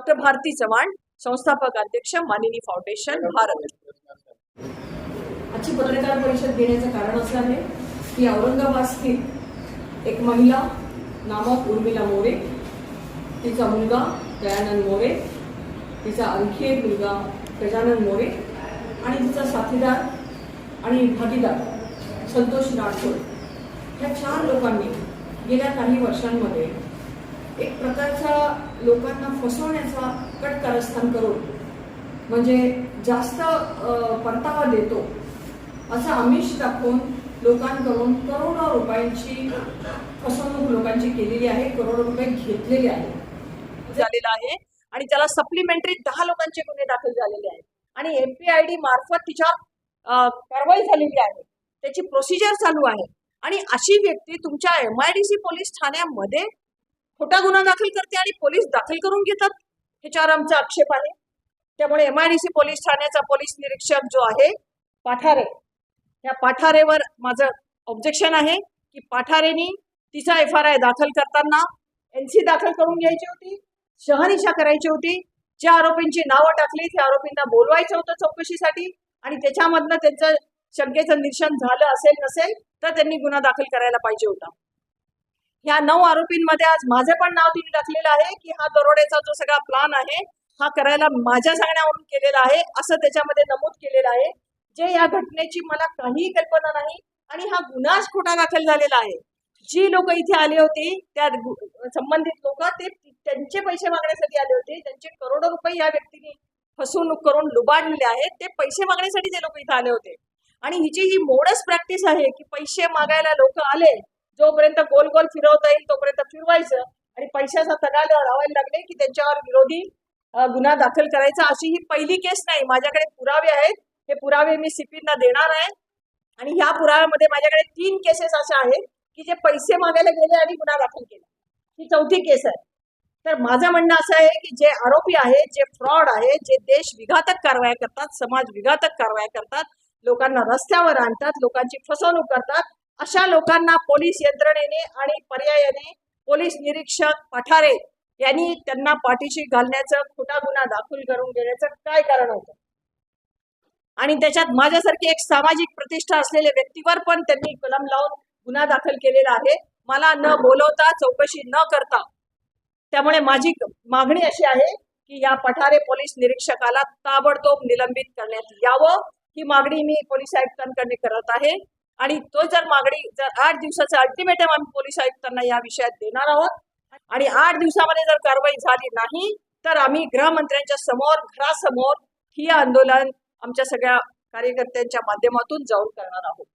Doctor Bharti Chavan संस्थापक अध्यक्ष मानिनी foundation Bharat. आजची पत्रकार परिषद घेण्याचं कारण असं आहे की औरंगाबाद स्थित एक महिला नामक उर्मिला मोरे तिचा मुलगा दयानंद मोरे तिचा आणखी एक मुलगा गजानन मोरे आणि तिचा साथीदार आणि भागीदार संतोष राठोड. ह्या चार लोकांनी गेल्या काही वर्षांमध्ये एक प्रकारचा लोकांना फसवण्याचा कट कारस्थान करून म्हणजे जास्त परतावा देतो असं आमिष दाखवून लोकांकडून करोडो रुपयांची फसवणूक लोकांची केलेली आहे करोडो रुपये घेतलेले आहेत. झालेला आहे आणि त्याला सप्लिमेंटरी दहा लोकांचे गुन्हे दाखल झालेले आहेत. आणि एमपीआयडी मार्फत तिच्या कारवाई झालेली आहे. त्याची प्रोसिजर चालू आहे. आणि अशी व्यक्ती तुमच्या M I D C police ठाण्यामध्ये खोटा गुन्हा दाखल करते आणि पोलीस दाखल करून घेतात. ह्याच्यावर आमचा आक्षेप आहे. त्यामुळे एमआयडीसी पोलीस ठाण्याचा पोलीस निरीक्षक जो आहे पाठारे. या पाठारेवर माझं ऑब्जेक्शन आहे की पाठारेनी तिचा एफ आर आय दाखल करताना एन सी दाखल करून घ्यायची होती शहनिशा करायची होती. ज्या आरोपींची नावं टाकली त्या आरोपींना बोलवायचं होतं चौकशीसाठी आणि त्याच्यामधनं त्यांचं शंकेचं निरीक्षण झालं असेल नसेल तर त्यांनी गुन्हा दाखल करायला पाहिजे होता. ह्या नऊ आरोपींमध्ये आज माझं पण नाव तिने टाकलेलं आहे की हा दरोड्याचा जो सगळा प्लान आहे हा करायला माझ्या सांगण्यावरून केलेला आहे असं त्याच्यामध्ये नमूद केलेलं आहे. जे या घटनेची मला काहीही कल्पना नाही आणि हा गुन्हाच खोटा दाखल झालेला आहे. जी लोक इथे आली होती त्या संबंधित लोक ते त्यांचे पैसे मागण्यासाठी आले होते. त्यांचे करोडो रुपये या व्यक्तीने फसवणूक करून लुबाडलेले आहेत. ते पैसे मागण्यासाठी ते लोक इथे आले होते. आणि हिची ही मोडच प्रॅक्टिस आहे की पैसे मागायला लोक आले जोपर्यंत गोल गोल फिरवता येईल तोपर्यंत फिरवायचं. आणि पैशाचा तगादा लावायला लागले की त्यांच्यावर विरोधी गुन्हा दाखल करायचा. अशी ही पहिली केस नाही. माझ्याकडे पुरावे आहेत. हे पुरावे मी सीपींना देणार आहे. आणि ह्या पुराव्यामध्ये माझ्याकडे तीन केसेस अशा आहेत की जे पैसे मागायला गेले आणि गुन्हा दाखल केला. ही चौथी केस आहे. तर माझं म्हणणं असं आहे की जे आरोपी आहेत जे फ्रॉड आहेत जे देश विघातक कारवाया करतात समाज विघातक कारवाया करतात लोकांना रस्त्यावर आणतात लोकांची फसवणूक करतात अशा लोकांना पोलीस यंत्रणेने आणि पर्यायाने पोलीस निरीक्षक पठारे यांनी त्यांना पाठीशी घालण्याचं खोटा गुन्हा दाखल करून घेण्याचं काय कारण होतं? आणि त्याच्यात माझ्यासारखी एक सामाजिक प्रतिष्ठा असलेल्या व्यक्तीवर पण त्यांनी कलम लावून गुन्हा दाखल केलेला आहे. मला न बोलवता चौकशी न करता. त्यामुळे माझी मागणी अशी आहे की या पठारे पोलीस निरीक्षकाला ताबडतोब निलंबित करण्यात यावं. ही मागणी मी पोलीस आयुक्तांकडे करत आहे. आणि तो जर मागणी जर आठ दिवसाचं अल्टिमेटम आम्ही पोलीस आयुक्तांना या विषयात देणार आहोत आणि आठ दिवसामध्ये जर कारवाई झाली नाही तर आम्ही गृहमंत्र्यांच्या समोर घरासमोर ही आंदोलन आमच्या सगळ्या कार्यकर्त्यांच्या माध्यमातून जाऊन करणार आहोत.